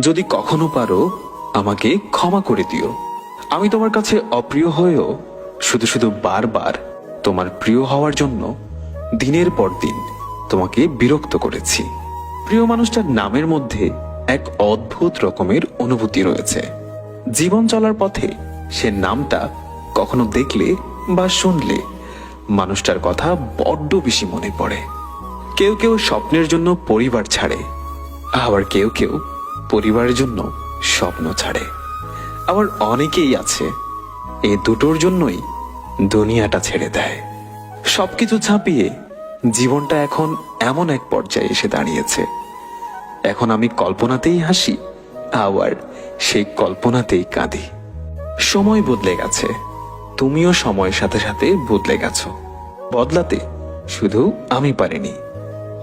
যদি কখনো পারো, আমাকে ক্ষমা করে দিও। আমি তোমার কাছে অপ্রিয় হয়েও শুধু শুধু বারবার তোমার প্রিয় হওয়ার জন্য দিনের পর দিন তোমাকে বিরক্ত করেছি। প্রিয় মানুষটার নামের মধ্যে এক অদ্ভুত রকমের অনুভূতি রয়েছে। জীবন চলার পথে সে নামটা কখনো দেখলে বা শুনলে মানুষটার কথা বড্ড বেশি মনে পড়ে। কেউ কেউ স্বপ্নের জন্য পরিবার ছাড়ে, আবার কেউ কেউ পরিবারের জন্য স্বপ্ন ছাড়ে। আবার অনেকেই আছে, এই দুটোর জন্যই দুনিয়াটা ছেড়ে দেয়। সবকিছু ছাপিয়ে জীবনটা এখন এমন এক পর্যায়ে এসে দাঁড়িয়েছে। এখন আমি কল্পনাতেই হাসি, আবার সেই কল্পনাতেই কাঁদি। সময় বদলে গেছে, তুমিও সময়ের সাথে সাথে বদলে গেছো। বদলাতে শুধু আমি পারিনি,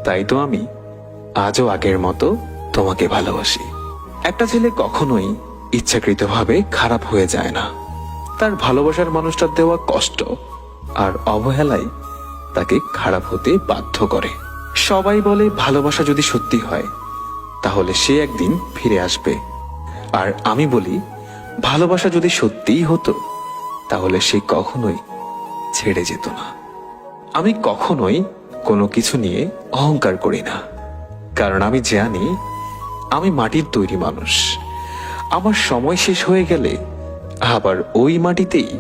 তাই তো আমি আজও আগের মতো তোমাকে ভালোবাসি। একটা ছেলে কখনোই ইচ্ছাকৃতভাবে খারাপ হয়ে যায় না। তার ভালোবাসার মানুষটার দেওয়া কষ্ট আর অবহেলায় তাকে খারাপ হতে বাধ্য করে। সবাই বলে, ভালোবাসা যদি সত্যি হয়, তাহলে সে একদিন ফিরে আসবে। আর আমি বলি, ভালোবাসা যদি সত্যিই হতো, তাহলে সে কখনোই ছেড়ে যেত না। আমি কখনোই কোনো কিছু নিয়ে অহংকার করি না। কারণ আমি জানি আমি মাটির তৈরি মানুষ। আমার সময় শেষ হয়ে গেলে আবার ওই মাটিতেই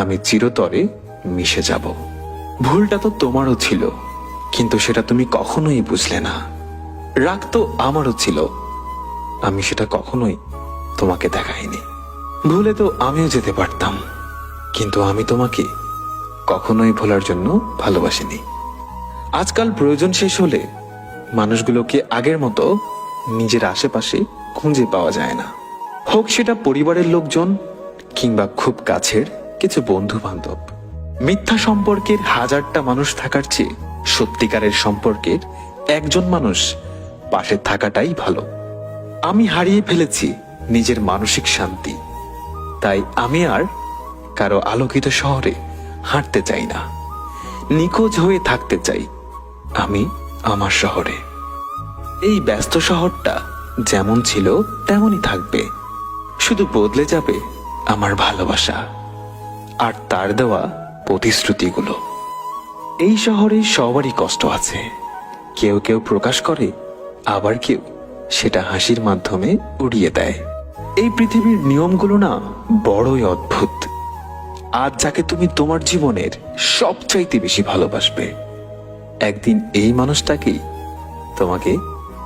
আমি চিরতরে মিশে যাব। ভুলটা তো তোমারও ছিল, কিন্তু সেটা তুমি কখনোই বুঝলে না। রাগ তো আমারও ছিল, আমি সেটা কখনোই তোমাকে দেখাইনি। ভুলে তো আমিও যেতে পারতাম, কিন্তু আমি তোমাকে কখনোই ভোলার জন্য ভালোবাসিনি। আজকাল প্রয়োজন শেষ হলে মানুষগুলোকে আগের মতো নিজের আশেপাশে খুঁজে পাওয়া যায় না। হোক সেটা পরিবারের লোকজন কিংবা খুব কাছের কিছু বন্ধু বান্ধব মিথ্যা সম্পর্কের হাজারটা মানুষ থাকার চেয়ে সত্যিকারের সম্পর্কের একজন মানুষ পাশে থাকাটাই ভালো। আমি হারিয়ে ফেলেছি নিজের মানসিক শান্তি। তাই আমি আর কারও আলোকিত শহরে হাঁটতে চাই না। নিখোঁজ হয়ে থাকতে চাই আমি আমার শহরে। এই ব্যস্ত শহরটা যেমন ছিল, তেমনই থাকবে। শুধু বদলে যাবে আমার ভালোবাসা আর তার দেওয়া প্রতিশ্রুতিগুলো। এই শহরে সবারই কষ্ট আছে। কেউ কেউ প্রকাশ করে, আবার কেউ সেটা হাসির মাধ্যমে উড়িয়ে দেয়। এই পৃথিবীর নিয়মগুলো না বড়ই অদ্ভুত। আজ যাকে তুমি তোমার জীবনের সবচাইতে বেশি ভালোবাসবে, একদিন এই মানুষটাকেই তোমাকে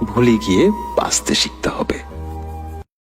ভুলে গিয়ে বাঁচতে শিখতে হবে।